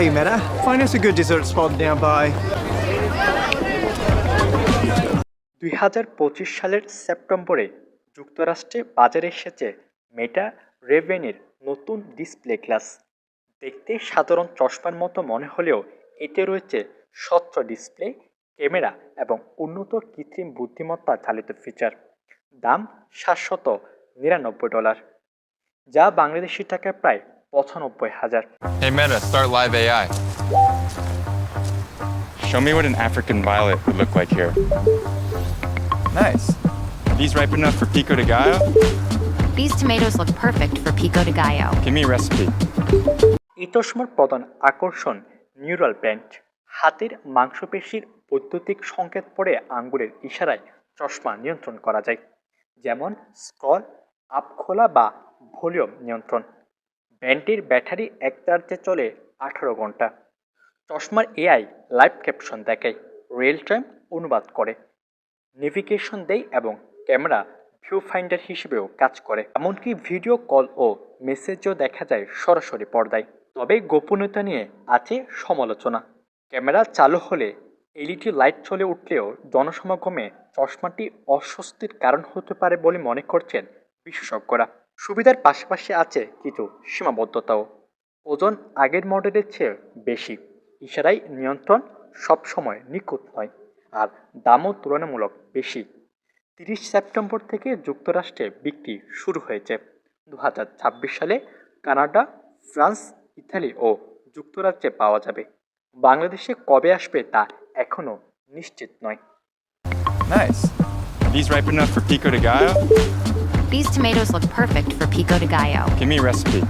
Hey Meta, find us a good dessert spot nearby. দুই হাজার পঁচিশ সালের সেপ্টেম্বরে যুক্তরাষ্ট্রে বাজারে এসেছে মেটা রেভেনের নতুন ডিসপ্লে গ্লাস দেখতে সাধারণ চশমার মতো মনে হলেও এতে রয়েছে স্বচ্ছ ডিসপ্লে ক্যামেরা এবং উন্নত কৃত্রিম বুদ্ধিমত্তা চালিত ফিচার দাম সাতশত নিরানব্বই ডলার। যা বাংলাদেশি টাকায় প্রায় পঁচানব্বই হাজার Hey Meta, start live AI. Show me what an African violet would look like here. Nice. Are These ripe enough for pico de gallo? These tomatoes look perfect for pico de gallo. Give me a recipe. এই প্রধান আকর্ষণ neural band হাতের মাংসপেশির বৈদ্যুতিক সংকেত পড়ে আঙ্গুলের ইশারায় চশমা নিয়ন্ত্রণ করা যায় যেমন স্ক্রল আপ খোলা বা ভলিউম নিয়ন্ত্রণ ব্যান্ডটির ব্যাটারি এক চার্জে চলে আঠারো ঘণ্টা। চশমার এআই লাইভ ক্যাপশন দেখায় রিয়েল টাইম অনুবাদ করে নেভিগেশন দেয় এবং ক্যামেরা ভিউ ফাইন্ডার হিসেবেও কাজ করে। এমনকি ভিডিও কল ও মেসেজও দেখা যায় সরাসরি পর্দায়। তবে গোপনীয়তা নিয়ে আছে সমালোচনা। ক্যামেরা চালু হলে এলইডি লাইট চলে উঠলেও জনসমাগমে চশমাটি অস্বস্তির কারণ হতে পারে বলে মনে করছেন বিশেষজ্ঞরা। সুবিধার পাশাপাশি আছে কিছু সীমাবদ্ধতাও। ওজন আগের মডেলের চেয়ে বেশি। ইশারাই নিয়ন্ত্রণ সবসময় নিখুঁত নয়, আর দামও তুলনামূলক বেশি। তিরিশ সেপ্টেম্বর থেকে যুক্তরাষ্ট্রে বিক্রি শুরু হয়েছে। দু হাজার ছাব্বিশ সালে কানাডা, ফ্রান্স, ইতালি ও যুক্তরাজ্যে পাওয়া যাবে। বাংলাদেশে কবে আসবে তা এখনও নিশ্চিত নয়। Nice. These ripe enough for pico de gallo? These tomatoes look perfect for pico de gallo. Give me a recipe.